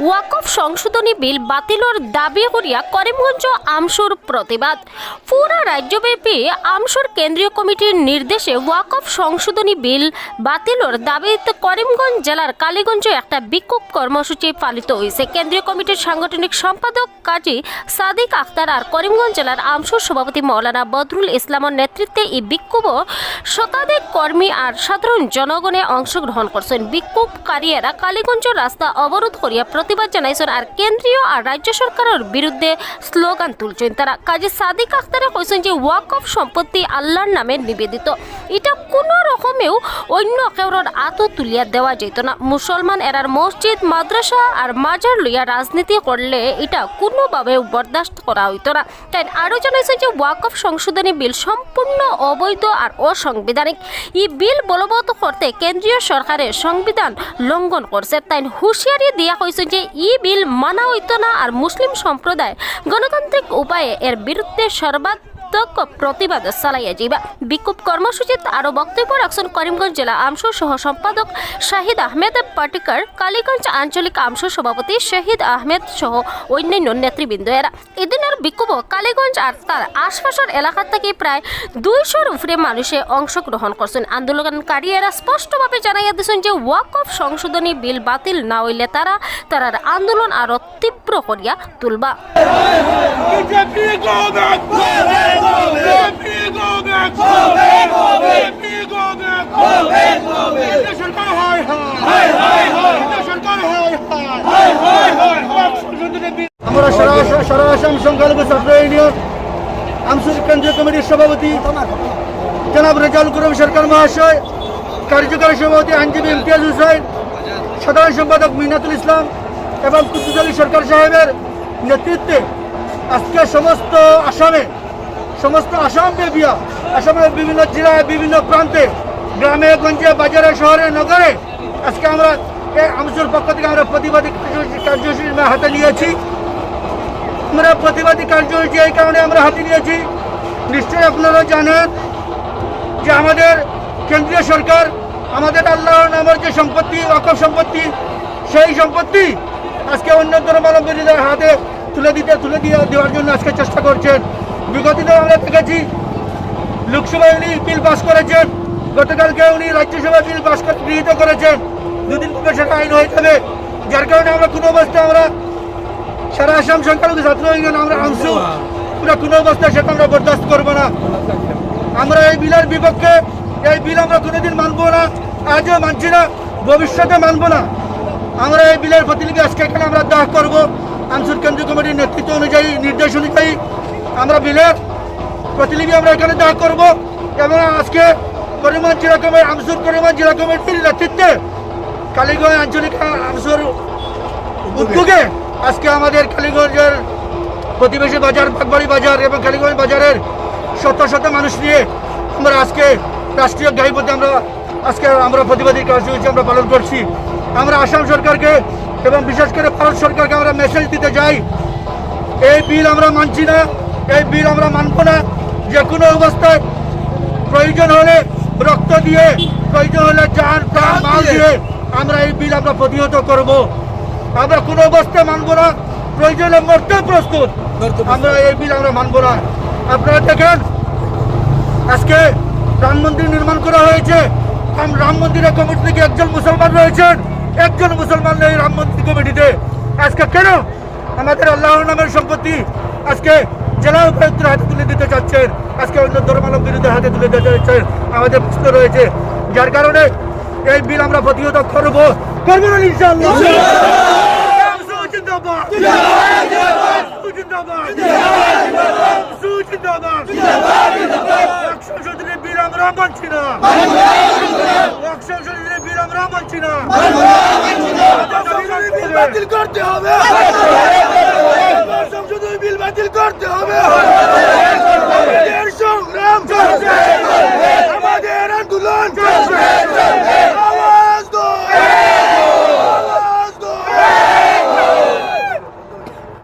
ওয়াকফ সংশোধনী বিল বাতিলর দাবি করিয়া করিমগঞ্জ আমসুর প্রতিবাদ পুরা রাজ্যব্যাপী আমসুর কেন্দ্রীয় কমিটির নির্দেশে ওয়াকফ সংশোধনী বিল বাতিলর দাবিতে করিমগঞ্জ জেলার কালীগঞ্জে একটা বিক্ষোভ কর্মসূচি পালিত হয়েছে কেন্দ্রীয় কমিটির সাংগঠনিক সম্পাদক কাজী সাদিক আখতার আর করিমগঞ্জ জেলার আমসুর সভাপতি মৌলানা বদরুল ইসলামের নেতৃত্বে এই বিক্ষোভ শতাধিক কর্মী আর সাধারণ জনগণে অংশগ্রহণ করছেন বিক্ষোভকারীরা কালীগঞ্জ রাস্তা অবরোধ করিয়া প্রতিবাদ জানাইছেন আর কেন্দ্রীয় আর রাজ্য সরকারের বিরুদ্ধে স্লোগান তুলছেন তারা। কাজী সাদিক আখতারে কইছেন যে ওয়াকফ সম্পত্তি আল্লাহর নামে নিবেদিত। এটা কোনো রকমেও অন্য কেউর আত তুলিয়া দেওয়া যেত না। মুসলমান এরার মসজিদ, মাদ্রাসা আর মাজার লইয়া রাজনীতি করলে এটা কোনোভাবেও বরদাস্ত করা হইত না। তাই আরও জানাইছেন যে ওয়াকফ সংশোধনী বিল সম্পূর্ণ অবৈধ আর অসাংবিধানিক। এই বিল বলবৎ করতে কেন্দ্রীয় সরকারের সংবিধান লঙ্ঘন করছে। তাই হুঁশিয়ারি দিয়া হয়েছে যে ই বিল মানা হইত না আর মুসলিম সম্প্রদায় গণতান্ত্রিক উপায়ে এর বিরুদ্ধে সর্বাত্মক প্রতিবাদ চালাইয়া যাইবা। বিক্ষোভ কর্মসূচিত আরও বক্তব্য রাখছেন করিমগঞ্জ জেলা আমসু সহ সম্পাদক শাহিদ আহমেদ পাটিকার, কালীগঞ্জ আঞ্চলিক আমসু সভাপতি শহীদ আহমেদ সহ অন্যান্য নেতৃবৃন্দ এরা এদিনের বিক্ষোভ কালীগঞ্জ আর তার আশপাশের এলাকা থেকে প্রায় দুইশোর উপরে মানুষে অংশগ্রহণ করছেন। আন্দোলনকারী এরা স্পষ্টভাবে জানাইয়া দিয়েছেন যে ওয়াকফ সংশোধনী বিল বাতিল না হইলে তারা, তারার আন্দোলন আরও তীব্র করিয়া তুলবা আমরা সারা সংখ্যালঘু ছাত্র ইউনিয়ন আমসুর কেন্দ্রীয় কমিটির সভাপতি জনাব রেজাউল করিম সরকার মহাশয়, কার্যকরী সভাপতি আইনজীবী ইমতিয়াজ হুসাইন, সাধারণ সম্পাদক মিনাতুল ইসলাম এবং আলী সরকার সাহেবের নেতৃত্বে আজকে সমস্ত আসামে, সমস্ত আসাম ব্যাপিয়া আসামের বিভিন্ন জেলায়, বিভিন্ন প্রান্তে, গ্রামে, গঞ্জে, বাজারে, শহরে, নগরে আজকে আমরা আমসুর পক্ষ থেকে আমরা প্রতিবাদী কার্যসূচি হাতে নিয়েছি। আমরা প্রতিবাদী কার্যসূচি এই কারণে আমরা হাতে নিয়েছি। নিশ্চয়ই আপনারা জানেন যে আমাদের কেন্দ্রীয় সরকার, আমাদের আল্লাহর নামের যে সম্পত্তি অকপ সম্পত্তি, সেই সম্পত্তি আজকে অন্য ধর্মাবলম্বীদের হাতে তুলে দিতে তুলে দিয়ে দেওয়ার জন্য আজকে চেষ্টা করছেন। বিগত আমরা দেখেছি লোকসভায় উনি বিল পাস করেছেন। গতকালকে উনি রাজ্যসভায় বিল পাস গৃহীত করেছেন। দুদিন পরে সেটা আইন হয়ে যাবে। যার কারণে আমরা কোনো অবস্থায় আমরা সারা আসাম সংখ্যালঘু ছাত্র ইউনিয়ন, আমরা আনছু পুরো কোনো অবস্থায় সেটা আমরা বরদাস্ত করব না। আমরা এই বিলের বিপক্ষে, এই বিল আমরা কোনোদিন মানবো না, আজও মানছি না, ভবিষ্যতে মানবো না। আমরা এই বিলের প্রতিলিপি আজকে এখানে আমরা দাহ করব। আনসুর কেন্দ্রীয় কমিটির নেতৃত্ব অনুযায়ী নির্দেশ অনুযায়ী আমরা বিলের প্রতিলিপি আমরা এখানে দাহ করব এবং আজকে করিমগঞ্জ জেলা কমিটি আমসুর করিমগঞ্জ জেলা কমিটির নেতৃত্বে কালীগঞ্জ আঞ্চলিক আমসুর উদ্যোগে আজকে আমাদের কালীগঞ্জের প্রতিবেশী বাজার, বাগবাড়ি বাজার এবং কালীগঞ্জ বাজারের শত শত মানুষ নিয়ে আমরা আজকে রাষ্ট্রীয় গাইপথে আমরা, আজকে আমরা প্রতিবাদী কার্যসূচি আমরা পালন করছি। আমরা আসাম সরকারকে এবং বিশেষ করে ভারত সরকারকে আমরা মেসেজ দিতে চাই। এই বিল আমরা মানছি না এই বিল আমরা মানব না। যে কোনো অবস্থায় প্রয়োজন হলে রক্ত দিয়ে প্রয়োজন হলে যান প্রাণ মাল দিয়ে। আমরা এই বিল আমরা প্রতিহত করব। আমরা কোনো অবস্থায় মানব না প্রয়োজনে মরতে প্রস্তুত। আমরা এই বিল আমরা মানব না। আপনারা দেখেন আজকে রাম মন্দির নির্মাণ করা হয়েছে। রাম মন্দিরের কমিটি থেকে একজন মুসলমান রয়েছেন। একজন মুসলমান নেই রাম মন্দির কমিটিতে। আজকে কেন? আমাদের আল্লাহর নামের সম্পত্তি আজকে জেলা উপায়ুক্তের হাতে তুলে দিতে চাচ্ছেন। আজকে অন্য ধর্মাবলম্বীদের হাতে তুলে দিতে চাচ্ছেন। আমাদের প্রশ্ন রয়েছে, যার কারণে এই বিল আমরা প্রতিহত করব। করব না ইনশাআল্লাহ। বিল আমরা মানছি না। বলছি না। বাতিল করতে হবে। বিল বাতিল করতে হবে। সংগ্রাম